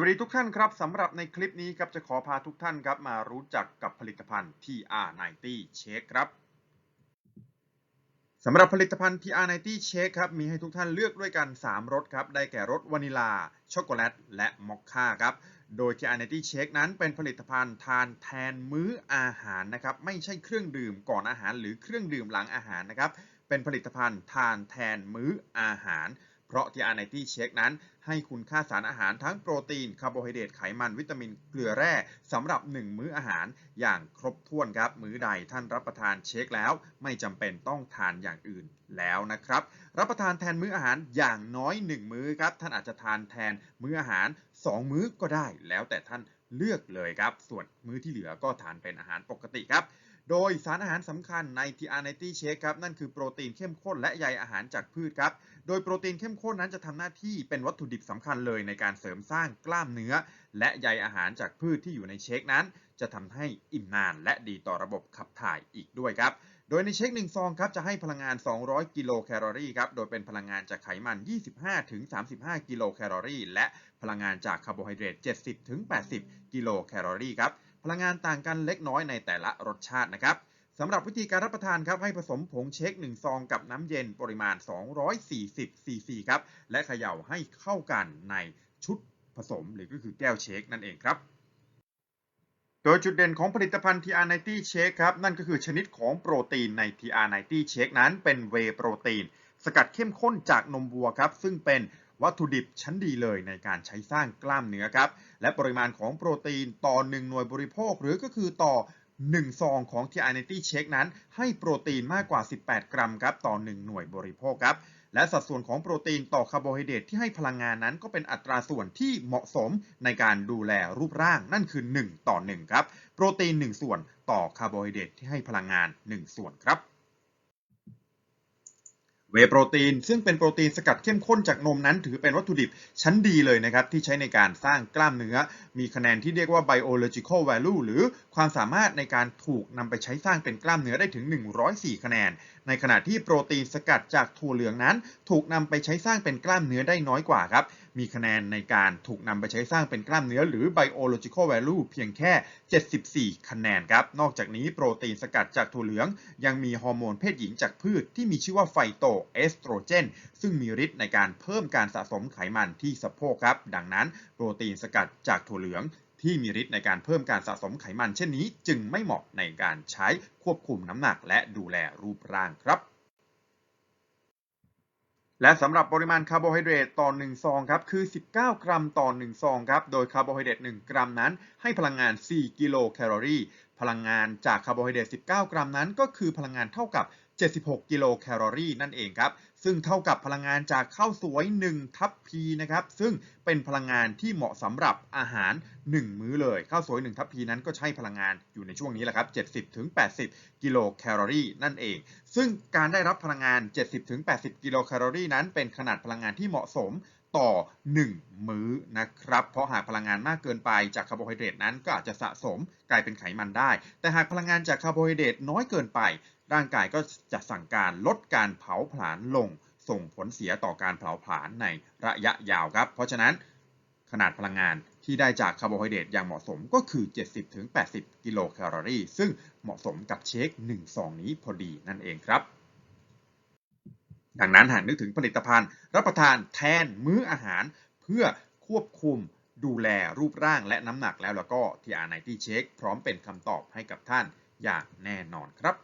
วัสดีทุกท่านครับสำหรับในคลิปนี้ครับจะขอพาทุกท่านครับมารู้จักกับผลิตภัณฑ์ TR90 Shake ครับสำหรับผลิตภัณฑ์ TR90 Shake ครับมีให้ทุกท่านเลือกด้วยกัน 3รสครับได้แก่รสวานิลา ช็อกโกแลต และมอคค่าครับโดย TR90 Shake นั้นเป็นผลิตภัณฑ์ทานแทนมื้ออาหารนะครับไม่ใช่เครื่องดื่มก่อนอาหารหรือเครื่องดื่มหลังอาหารนะครับเป็นผลิตภัณฑ์ทานแทนมื้ออาหาร เพราะ TR90 Shake นั้นให้คุณค่าสารอาหารทั้งโปรตีนคาร์โบไฮเดรตไขมันวิตามินเกลือแร่สำหรับ 1 มื้ออาหารอย่างครบถ้วนครับ มื้อใดท่านรับประทานเช็คแล้ว ไม่จำเป็นต้องทานอย่างอื่นแล้วนะครับ รับประทานแทนมื้ออาหารอย่างน้อย 1 มื้อครับ ท่านอาจจะทานแทนมื้ออาหาร 2 มื้อก็ได้ แล้วแต่ท่านเลือกเลยครับ ส่วนมื้อที่เหลือก็ทานเป็นอาหารปกติครับ โดยสารอาหารสำคัญใน TR90 Shake ครับนั่นคือโปรตีนเข้มข้นและใยอาหารจากพืชครับ โดยโปรตีนเข้มข้นนั้นจะทำหน้าที่เป็นวัตถุดิบสำคัญเลยในการเสริมสร้างกล้ามเนื้อ และใยอาหารจากพืชที่อยู่ในเชคนั้น จะทำให้อิ่มนานและดีต่อระบบขับถ่ายอีกด้วยครับโดยในเชค1ซองครับจะให้พลังงาน 200 กิโลแคลอรี่ครับ โดยเป็นพลังงานจากไขมัน 25-35 กิโลแคลอรี่ และพลังงานจากคาร์โบไฮเดรต 70-80 กิโลแคลอรี่ครับ พลังงานต่างกันเล็กน้อยในแต่ละรสชาตินะครับสำหรับวิธีการรับประทานครับให้ผสมผงเชค1ซองกับน้ำเย็นปริมาณ 240ซีซีครับและเขย่าให้เข้ากันในชุดผสมหรือก็คือแก้วเชคนั่นเองครับโดยจุดเด่นของผลิตภัณฑ์ TR90 Shake ครับนั่นก็คือชนิดของโปรตีนใน TR90 Shake นั้นเป็นเวโปรตีน สกัดเข้มข้นจากนมวัวครับซึ่งเป็น วัตถุดิบชั้นดีเลยในการใช้สร้างกล้ามเนื้อครับ และปริมาณของโปรตีนต่อ 1 หน่วยบริโภค หรือก็คือต่อ 1 ซองของ TR90 Shake นั้น ให้โปรตีนมากกว่า 18 กรัมครับต่อ 1 หน่วยบริโภคครับและสัดส่วนของโปรตีนต่อคาร์โบไฮเดรตที่ให้พลังงานนั้นก็เป็นอัตราส่วนที่เหมาะสมในการดูแลรูปร่างนั่นคือ 1 ต่อ 1 ครับ โปรตีน 1 ส่วนต่อคาร์โบไฮเดรตที่ให้พลังงาน 1 ส่วนครับ เวโปรตีน ซึ่งเป็นโปรตีนสกัดเข้มข้นจากนมนั้น ถือเป็นวัตถุดิบชั้นดีเลยนะครับ ที่ใช้ในการสร้างกล้ามเนื้อ มีคะแนนที่เรียกว่า biological value หรือความสามารถในการถูกนำไปใช้สร้างเป็นกล้ามเนื้อได้ถึง 104 คะแนน ในขณะที่โปรตีนสกัดจากถั่วเหลืองนั้น ถูกนำไปใช้สร้างเป็นกล้ามเนื้อได้น้อยกว่าครับ มีคะแนนในการถูกนำไปใช้สร้างเป็นกล้ามเนื้อหรือ biological value เพียงแค่ 74 คะแนนครับ นอกจากนี้โปรตีนสกัดจากถั่วเหลือง ยังมีฮอร์โมนเพศหญิงจากพืชที่มีชื่อว่าไฟโตเอสโตรเจน ซึ่งมีฤทธิ์ในการเพิ่มการสะสมไขมันที่สะโพกครับ ดังนั้นโปรตีนสกัดจากถั่วเหลืองที่มีฤทธิ์ในการเพิ่มการสะสมไขมันเช่นนี้ จึงไม่เหมาะในการใช้ควบคุมน้ำหนักและดูแลรูปร่างครับ และสำหรับปริมาณคาร์โบไฮเดรตต่อ1ซองครับคือ 19 กรัมต่อ1ซองครับ โดยคาร์โบไฮเดรต1กรัมนั้นให้พลังงาน 4 กิโลแคลอรี่ พลังงานจากคาร์โบไฮเดรต 19 กรัมนั้น ก็คือพลังงานเท่ากับ 76 กิโลแคลอรี่นั่นเองครับ ซึ่งเท่ากับพลังงานจากข้าวสวย 1 ทัพพีนะครับ ซึ่งเป็นพลังงานที่เหมาะสำหรับอาหาร 1 มื้อเลย ข้าวสวย 1 ทัพพีนั้นก็ใช้พลังงานอยู่ในช่วงนี้แหละครับ 70-80 กิโลแคลอรี่นั่นเอง ซึ่งการได้รับพลังงาน 70-80 กิโลแคลอรี่นั้น เป็นขนาดพลังงานที่เหมาะสม ต่อ 1 มื้อนะครับ เพราะหากพลังงานมากเกินไปจากคาร์โบไฮเดรตนั้นก็อาจจะสะสมกลายเป็นไขมันได้ แต่หากพลังงานจากคาร์โบไฮเดรตน้อยเกินไป ร่างกายก็จะสั่งการลดการเผาผลาญลง ส่งผลเสียต่อการเผาผลาญในระยะยาวครับ เพราะฉะนั้นขนาดพลังงานที่ได้จากคาร์โบไฮเดรตอย่างเหมาะสมก็คือ 70-80 กิโลแคลอรี่ ซึ่งเหมาะสมกับเชค1ซองนี้พอดีนั่นเองครับ ดังนั้นหากนึกถึงผลิตภัณฑ์ รับประทานแทนมื้ออาหาร เพื่อควบคุมดูแลรูปร่างและน้ำหนักแล้วแล้วก็ TR90 Shake พร้อมเป็นคำตอบให้กับท่านอย่างแน่นอนครับ